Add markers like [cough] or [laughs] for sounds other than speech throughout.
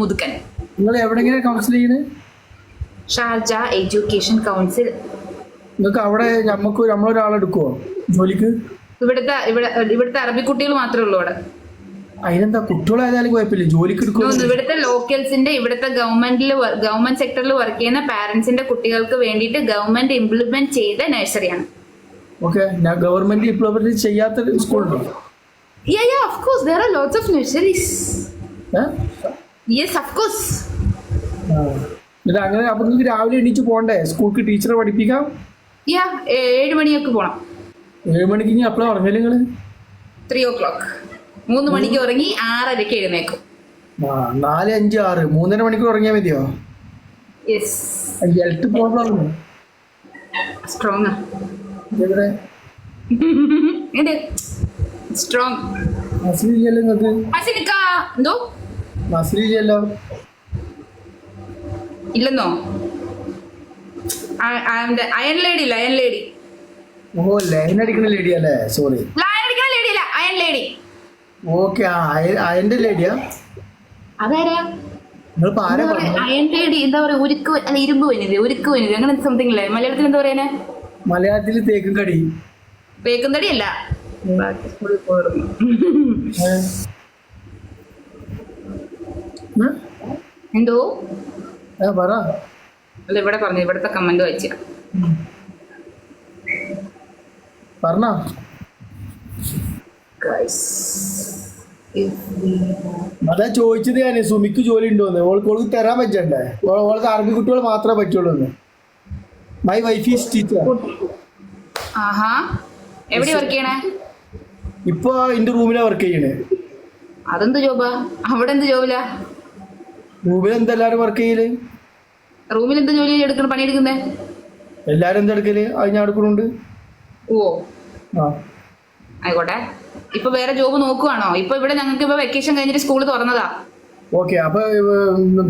മുതുക്കൻ. നിങ്ങൾ എവിടെങ്കിലും കൗൺസിൽ ചെയ്യുന്നത് ഷാർജ എഡ്യൂക്കേഷൻ കൗൺസിൽ നിങ്ങൾക്ക് അവിടെ നമുക്ക് നമ്മളൊരാളെടുക്കുവോ ജോലിക്ക്? ഇവിടുത്തെ ഇവിടെ ഇവിടുത്തെ അറബി കുട്ടികൾ മാത്രമേ ഉള്ളൂ അവിടെ. അതിനെന്താ കുട്ടികളായാലും കുഴപ്പമില്ല. ജോലിക്ക് എടുക്കും ഇവിടുത്തെ ലോക്കൽസിന്റെ ഇവിടുത്തെ ഗവൺമെന്റിൽ ഗവൺമെന്റ് സെക്ടറിൽ വർക്ക് ചെയ്യുന്ന പാരന്റ്സിന്റെ കുട്ടികൾക്ക് വേണ്ടിയിട്ട് ഗവൺമെന്റ് ഇംപ്ലിമെന്റ് ചെയ്ത നഴ്സറിയാണ് ഓക്കെ ഞാൻ ഗവൺമെന്റ് ഇംപ്ലിമെന്റ് ചെയ്യാത്ത സ്കൂളുണ്ടോ Yeah, yeah, of course. There are lots of nurseries. ഏ? Of course. ആ. എന്നിട്ട് അങ്ങനെ അപ്പൊ നിങ്ങൾക്ക് രാവിലെ എണീച്ച് പോകണ്ടേ സ്കൂൾക്ക് ടീച്ചറെ പഠിപ്പിക്കാം? യാ ഏഴ് മണിയൊക്കെ പോണം. ഏഴ് മണിക്ക് ഇനി അപ്പോഴാണ് ഉറങ്ങൽ നിങ്ങൾ? ത്രീ ഓ ക്ലോക്ക് മൂന്ന് മണിക്ക് ഉറങ്ങി ആറരയ്ക്ക് എഴുന്നേക്കും. ആ നാല് അഞ്ച് ആറ്. മൂന്നര മണിക്കൂർ ഉറങ്ങിയാൽ മതിയോ? യെസ് ഹെൽത്ത് പ്രോബ്ലം സ്ട്രോങ് എവിടെ? [laughs] സ്ട്രോങ് എന്തോ? മസിലില്ലല്ലോ. ഇല്ലെന്നോ? അയൺ ലേഡി ഇല്ല അയൺ ലേഡി ഓ ലൈൻ അടിക്കുന്ന ലേഡി അല്ലേ? സോറി ലൈൻ അടിക്കുന്ന ലേഡി ഇല്ല അയൺ ലേഡി ഓക്കെ ആ അയന്റെ ലേഡിയാ അതാരാ? അയൺ ലേഡി എന്താ പറയാ ഉരുക്ക് വ- അല്ല ഇരുമ്പ് വനിത ഉരുക്ക് വനിത അങ്ങനെ സംതിങ് മലയാളത്തിൽ എന്താ മലയാളത്തിൽ തേക്കും കടി. വേക്കുന്തടി അല്ല എന്തോ? പറ. അല്ല ഇവിടെ പറഞ്ഞു ഇവിടുത്തെ കമന്റ് വായിച്ച. പറഞ്ഞ. അതാ ചോദിച്ചത് ഞാൻ സുമിക്ക് ജോലി ഉണ്ടോന്ന് ഓൾക്ക് ഓൾക്ക് തരാൻ പറ്റണ്ടേ? ഓൾ- ഓൾക്ക് അറബി കുട്ടികൾ മാത്രമേ പറ്റുള്ളൂ മൈ വൈഫ് ഈസ് ടീച്ചർ ആഹാ. എവിടെ വർക്ക് ചെയ്യണേ? ഇപ്പൊ എന്റെ റൂമിലാ വർക്ക് ചെയ്യണേ. അതെന്ത് ജോബാ അവിടെ എന്ത് ജോബിലാ റൂമിൽ എന്താ എല്ലാരും വർക്ക് ചെയ്യൽ? റൂമിൽ എന്ത് ജോലി എടുക്കണ പണിയെടുക്കുന്നേ എല്ലാരും എന്താ എടുക്കൽ? അത് ഞാൻ എടുക്കണുണ്ട്. ഓ. ആ. ആയിക്കോട്ടെ. ഇപ്പൊ വേറെ ജോബ് നോക്കുവാണോ? ഇപ്പൊ ഇവിടെ ഞങ്ങൾക്ക് ഇപ്പൊ വെക്കേഷൻ കഴിഞ്ഞിട്ട് സ്കൂൾ തുറന്നതാ. ഓക്കെ അപ്പൊ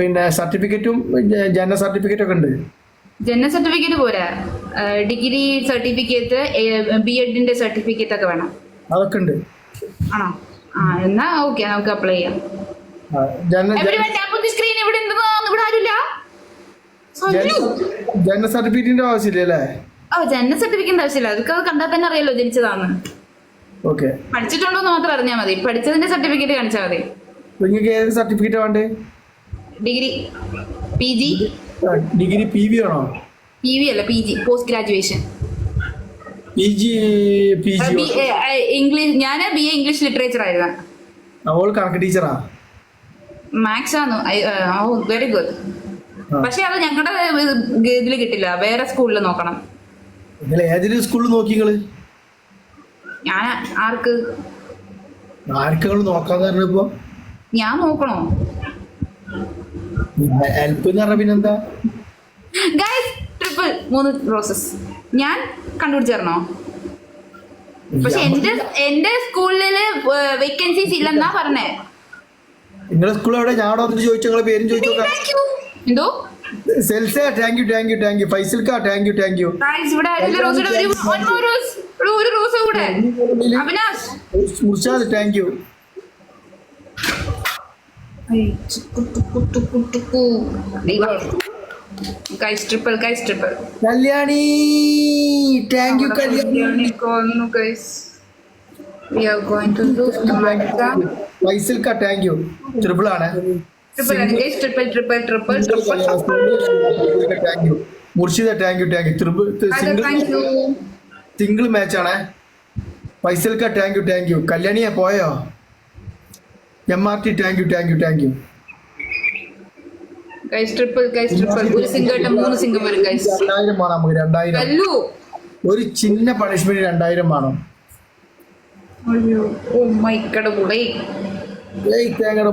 പിന്നെ സർട്ടിഫിക്കറ്റും ജനന സർട്ടിഫിക്കറ്റ് ഒക്കെ ഉണ്ട്. ജനന സർട്ടിഫിക്കറ്റ് പോരാ. ഡിഗ്രി സർട്ടിഫിക്കറ്റ് ബി എഡിന്റെ സർട്ടിഫിക്കറ്റ് ഒക്കെ വേണം. അതൊക്കെ ഉണ്ട്. ആണോ? ആ എന്നാ ഓക്കെ നമുക്ക് അപ്ലൈ ചെയ്യാം. ജനന Everyone tap on the screen. ഇവിടെ ഉണ്ടെന്നോ? ഇവിടെ ആരുമില്ല സഞ്ജു. ജനന സർട്ടിഫിക്കറ്റിന്റെ ആവശ്യമില്ല അല്ലേ? ഓ ജനന സർട്ടിഫിക്കറ്റ് ആവശ്യമില്ല. അതൊക്കെ അത് കണ്ടാൽ തന്നെ അറിയാലോ ജനിച്ചതാന്ന്. ഓക്കെ. പഠിച്ചിട്ടുണ്ടോന്ന് മാത്രം അറിഞ്ഞാൽ മതി. പഠിച്ചതിന്റെ സർട്ടിഫിക്കറ്റ് കാണിച്ചാൽ മതി. നിങ്ങൾക്ക് ഏത് സർട്ടിഫിക്കറ്റ് വേണ്ടേ? Degree. P G. Degree P V ആണോ? പി വി അല്ല P G. Post graduation. P G P G English ഞാൻ ബി എ ഇംഗ്ലീഷ് ലിറ്ററേച്ചർ ആയിരുന്നു. അവൾ കണക്ക് ടീച്ചറാ? മാത്സ് ആണ് വെരി ഗുഡ്. പക്ഷെ അത് ഞങ്ങളുടെ ഇതിൽ കിട്ടില്ല. വേറെ സ്കൂളിൽ നോക്കണം. നിങ്ങൾ ഏതെങ്കിലും സ്കൂളിൽ നോക്കി നിങ്ങൾ ഞാൻ ആർക്ക്? ആർക്കുകൾ നോക്കാന്ന് പറഞ്ഞപ്പോ? ഞാൻ നോക്കണോ? ഹെൽപ്പ് എന്ന് പറഞ്ഞ പിന്നെന്താ? ഗൈസ് ട്രിപ്പിൾ മൂന്ന് പ്രോസസ് ഞാൻ കണ്ടുപിടിച്ചേർന്നോ പക്ഷെ എന്റെ എന്റെ സ്കൂളിൽ വേക്കൻസീസ് ഇല്ലെന്നാ പറഞ്ഞേ. നിങ്ങളുടെ സ്കൂൾ എവിടെ ഞാൻ ചോദിച്ചു. നിങ്ങളെ പേരും ചോദിച്ചു നോക്കാം. എന്തോ? Salsa thank you thank you thank you ഫൈസൽക്കാ thank you thank you guys ഇവിടെ ആരെങ്കിലും റോസയുടെ ഒരു more rose. ഒരു- റോസ് കൂടെ. Avinash. Murshad thank you guys triple guys triple Kalyani thank you Kalyani. Guys we are going to Malta. ഫൈസൽക്കാ thank you triple ആണ്. Murshida thank you thank you single. Single match ആണേ. ഫൈസൽക്ക thank you thank you കല്യാണിയെ പോയോ? M R T thank you thank you thank you. ഒരു ചിന്ന punishment രണ്ടായിരം വേണം.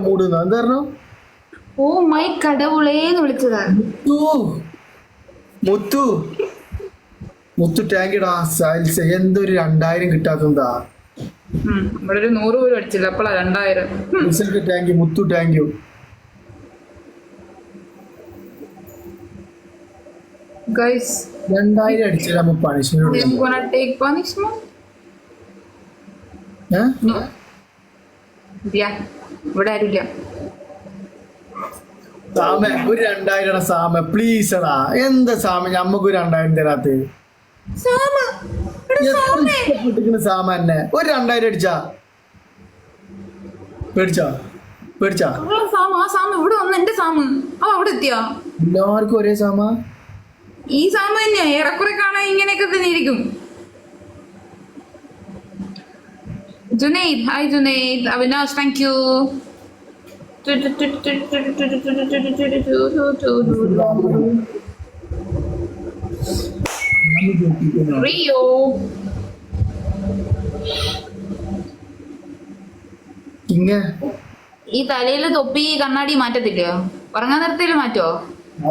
മൂട്. എന്താ പറഞ്ഞു? ഓ മൈ കടവുളേന്ന് വിളിച്ചതാണ് മുത്തു മുത്തു. ടാങ്കിടാ സൈൽസ് എന്തൊരു രണ്ടായിരം കിട്ടാത്തതാ ഇവിടെ ഒരു നൂറ് പോലും അടിച്ചില്ല. അപ്പോഴാ രണ്ടായിരം. ടാങ്ക് മുത്തു ടാങ്ക് ഗൈസ് രണ്ടായിരം അടിച്ചില്ല നമുക്ക് പണിഷ്മെന്റ് ടേക്ക് പണിഷ്മെന്റ് ഇവിടെ ആരുമില്ല. സാമ ഒരു രണ്ടായിരം സാമ പ്ലീസ് എടാ. എന്താ സാമ ഞമ്മക്ക് ഒരു രണ്ടായിരം തരാത്ത? സാമ എന്നെ? ഒരു രണ്ടായിരം അടിച്ചാ? പേടിച്ചാ? എല്ലാവർക്കും ഒരേ സാമ? ഈ സാമ തന്നെയാ ഏറെക്കുറെ കാണാൻ ഇങ്ങനെയൊക്കെ തന്നെ ഇരിക്കും. Junaid hi Junaid Avinash thank you Rio ഇങ്ങ. ഈ തലയിൽ തൊപ്പി കണ്ണാടി മാറ്റത്തില്ലയോ ഉറങ്ങാൻ നേരത്തിൽ മാറ്റോ?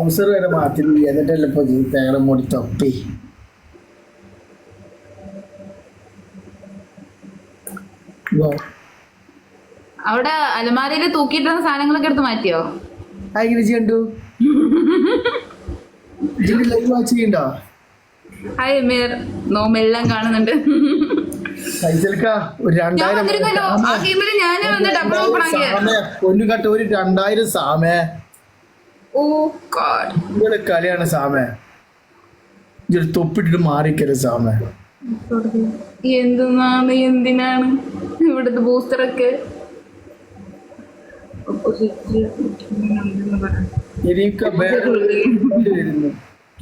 അവസരം വരെ മാറ്റില്ല. എന്നിട്ടല്ല ഇപ്പൊ തേങ്ങ മോടി തൊപ്പി? ഇതോ. അവിടെ അലമാരയിൽ തൂക്കിയിട്ടിരുന്ന സാധനങ്ങളൊക്കെ എടുത്ത് മാറ്റിയോ? ആ ഇങ്ങനെ ചെയ്യണ്ടു? ലൈവ് വാച്ച് ചെയ്യണ്ടോ? ഹായ് മീർ നോമെല്ലാം കാണുന്നുണ്ട്. ഒരു രണ്ടായിരം സാമേ. നിങ്ങളെ കളിയാണ് സാമേ. തൊപ്പിട്ടിട്ട് മാറിക്കരുത് സാമേ. എന്തിനാണ്? ഇവിടുത്തെ ബൂസ്റ്ററൊക്കെ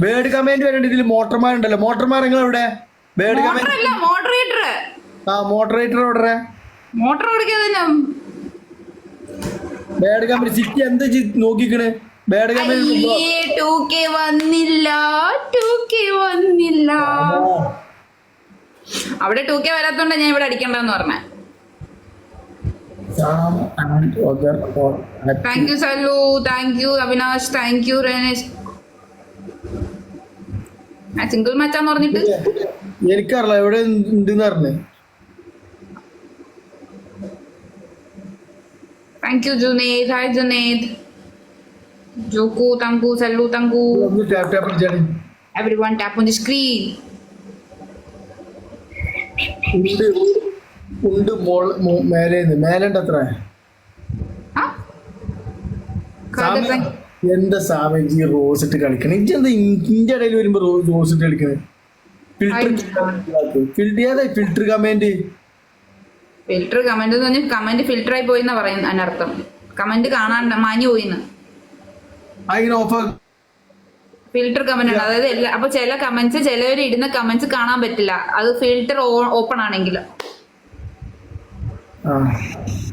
ബേഡ് കമാൻഡ് വരേണ്ട. ഇതിൽ മോട്ടർമാർ ഉണ്ടല്ലോ മോട്ടർമാർ നിങ്ങൾ എവിടെ കമാൻഡ് അല്ല മോഡറേറ്റർ ആ മോട്ടറേറ്റർ എവിടെ മോട്ടർ ബേഡ് കമാൻഡ് സിറ്റി എന്ത് നോക്കിക്കണേ? ബേഡ് കമാൻഡ് വന്നില്ല 2k വന്നില്ല. അവിടെ ടൂ കെ വരാത്തോണ്ടാ ഞാൻ ഇവിടെ അടിക്കണ്ടെന്ന് പറഞ്ഞ. Thank you Sallu thank you Avinash thank you Renesh single മാച്ചാന്ന് പറഞ്ഞിട്ട്? എനിക്കറിയില്ല എവിടെ ഉണ്ടെന്ന് പറഞ്ഞ് thank you Juned hi Juned ജോക്കു thank you Sallu thank you ഒന്ന് tap tap അടിച്ചാണ് everyone tap on the screen ഉണ്ട് ഉണ്ട് മോൾ മോ- മേലേന്ന് മേലുണ്ട് അത്ര. ആ സാമ എന്താ റോസ് ഇട്ട് കളിക്കണേ? ഇജ്ജ് എന്താ ഇന്റെ ഇടയിൽ വരുമ്പോ റോസ് ഇട്ട് കളിക്കണേ? Filter filter comment filter comment എന്ന് പറഞ്ഞാൽ കമന്റ് ഫിൽറ്റർ ആയി പോയിന്നാ പറയുന്നത് അതിനർത്ഥം കമന്റ് കാണാണ്ട് മാഞ്ഞു പോയിന്ന്. ഫിൽട്ടർ ഫിൽറ്റർ കമന്റ് ഉണ്ട്. അതായത് എല്ലാ അപ്പൊ ചില കമന്റ്സ് ചിലവർ ഇടുന്ന കമന്റ്സ് കാണാൻ പറ്റില്ല. അത് ഫിൽറ്റർ ഓപ്പൺ ആണെങ്കിൽ.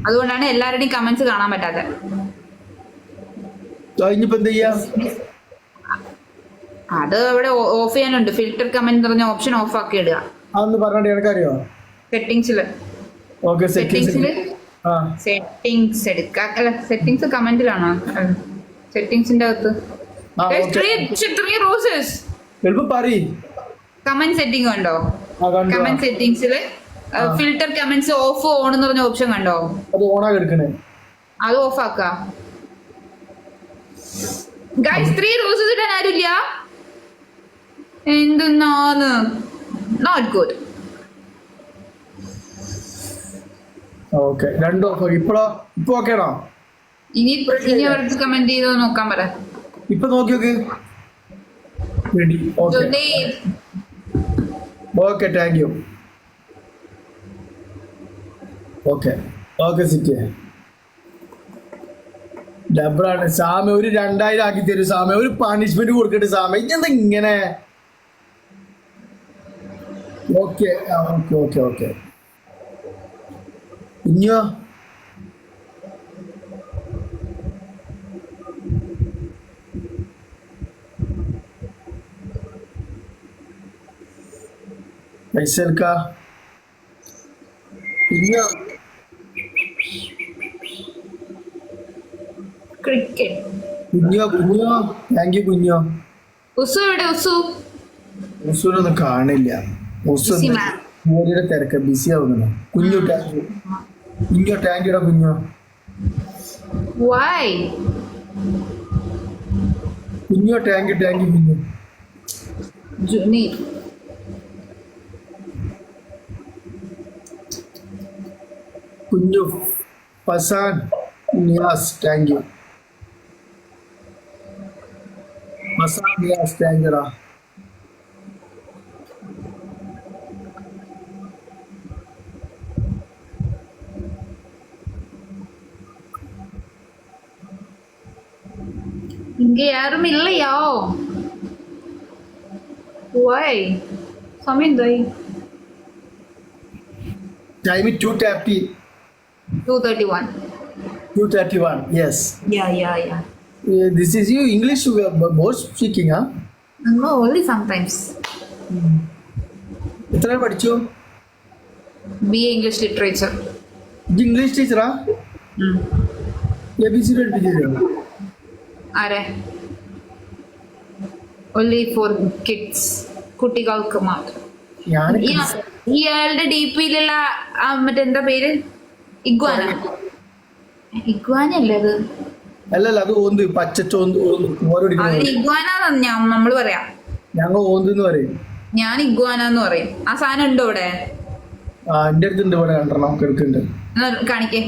അതുകൊണ്ടാണ് എല്ലാവരുടെയും കമന്റ്സ് കാണാൻ പറ്റാതെ കഴിഞ്ഞിപ്പോ എന്താ ചെയ്യാ? അത് അവിടെ ഓഫ് ചെയ്യാനുണ്ട്. ഫിൽറ്റർ കമന്റ് പറഞ്ഞ ഓപ്ഷൻ ഓഫ് ആക്കി ഇടുക. അതൊന്ന് പറഞ്ഞിട്ട് എനിക്കറിയോ? സെറ്റിങ്സിൽ ഓക്കെ സെറ്റിങ്സിൽ ആ. സെറ്റിങ്സ് എടുക്കുക അല്ല സെറ്റിംഗ്സ് കമന്റിലാണോ സെറ്റിങ്സിന്റെ അകത്ത്. roses. എളുപ്പം കമന്റ് സെറ്റിംഗ് കണ്ടോ? Comment സെറ്റിംഗ്സിൽ filter comments of on എന്ന് പറഞ്ഞ ഓപ്ഷൻ കണ്ടോ? അത് ഓണാക്കി എടുക്കണേ. അത് ഓഫ് ആക്ക. ഗൈസ് ത്രീ റോസസ് ഇടാൻ ആരുമില്ല എന്തെന്നാന്ന് നോട്ട് ഗുഡ് ഓക്കെ രണ്ട് ഓഫർ ഇപ്പഴോ ഇപ്പൊ ഓക്കെ ആണോ? ഇനി ഇനി അവർക്ക് കമന്റ് ചെയ്ത് നോക്കാൻ പറ. ഇപ്പൊ നോക്കി നോക്ക്. Ready okay okay thank you okay okay city ഡബിളാണ് സാമ ഒരു രണ്ടായിരം ആക്കി തരും സാമ. ഒരു പണിഷ്മെന്റ് കൊടുക്കട്ടെ സാമ. ഇതെന്താ ഇങ്ങനെ? ഓക്കെ ഓക്കെ ഓക്കെ ഓക്കെ ഇനിയോ? പൈസ എടുക്ക? ഇനിയോ? ക്രിക്കറ്റ് കുഞ്ഞോ കുഞ്ഞോ. താങ്ക് യു കുഞ്ഞോ. ഉസു എവിടെ ഉസു? മുസൂനൊന്നും കാണില്ല. ജോലിയുടെ തിരക്ക് ബിസി ആവുന്നു കുഞ്ഞു കുഞ്ഞോ താങ്ക് യുടാ കുഞ്ഞോ. വൈ കുഞ്ഞോ താങ്ക് യു താങ്ക് യു കുഞ്ഞു. ജുനൈദ് കുഞ്ഞു Fasan Niyas thank you Masami stranger. இங்க யாரும் இல்லையா ஓய் சமயந்தாய் Time is 230. Two thirty one 231. Yes. Yeah yeah yeah Uh, this is you English more speaking, huh? No, only sometimes. എത്ര പഠിച്ചു? B A English literature English teacher A B C പഠിപ്പിച്ചിരുന്നു ആരെ? Only for kids കുട്ടികൾക്ക് മാത്രം. ഇയാളുടെ D പിയിലുള്ള മറ്റെന്താ പേര്? Iguana. Iguana അല്ലേ അത്? അല്ലല്ല അത് ഓന്ത് പച്ചച്ചോന്ത് നമ്മൾ പറയാം. ഞങ്ങൾ ഓന്ത് എന്ന് പറയും. ഞാൻ ഇഗ്വാന എന്ന് പറയും. ആ സാധനം ഉണ്ടോ ഇവിടെ? ആ എന്റെ അടുത്തുണ്ട് ഇവിടെ രണ്ടെണ്ണം കിടക്കുന്നുണ്ട് കാണിക്കേ.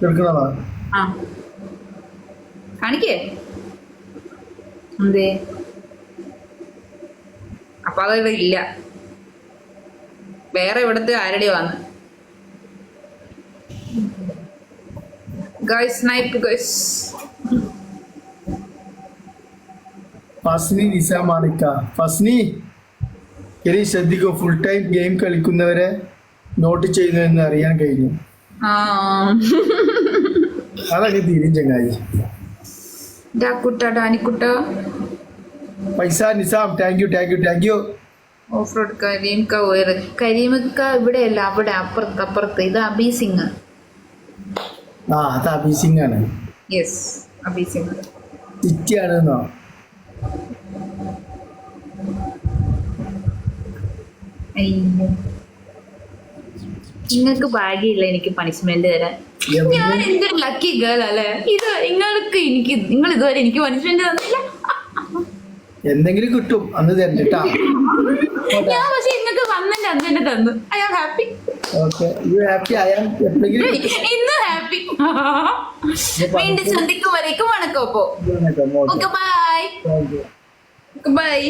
കിടക്കണതാ ആ. കാണിക്കേ. എന്തേ? അപ്പൊ അത് ഇല്ല. വേറെ ഇവിടുത്തെ ആരുടെ വന്ന്? Guys snipe guys Fasni Nisa മാണിക്ക. ഫസ്നി ഇനി ശ്രദ്ധിക്കൂ ഫുൾ ടൈം ഗെയിം കളിക്കുന്നവരെ നോട്ട് ചെയ്യുന്നതെന്ന് അറിയാൻ കഴിഞ്ഞു. അതൊക്കെ തീരും ചങ്ങായി. ഡാനിക്കുട്ട പൈസ Nisam thank you thank you thank you off road കരീംക്ക ഉയർ കരീമക്ക ഇവിടെയല്ല അവിടെ അപ്പുറത്ത് അപ്പുറത്ത്. ഇത് അബി സിംഗ്. ആ അത് അഭിസിംഗ് ആണ് യെസ് അഭിസിംഗ് നിങ്ങൾക്ക് ഭാഗ്യമില്ല എനിക്ക് പണിഷ്മെന്റ് തരാൻ. ഞാൻ എന്തൊരു ലക്കി ഗേൾ അല്ലേ? ഇത് നിങ്ങൾക്ക് എനിക്ക് നിങ്ങൾ ഇതുവരെ എനിക്ക് പണിഷ്മെന്റ് തന്നില്ല എന്തെങ്കിലും കിട്ടും അന്ന് തരണ്ടാ ഞാൻ പക്ഷെ നിങ്ങൾക്ക് വന്നില്ല അന്ന് തന്നെ ഐ ആം ഹാപ്പി ഇന്ന് ഹാപ്പി വീണ്ടും ചന്തിക്കും വരേക്കും വണക്കം. അപ്പോ കിട്ടും. Okay bye. ബൈ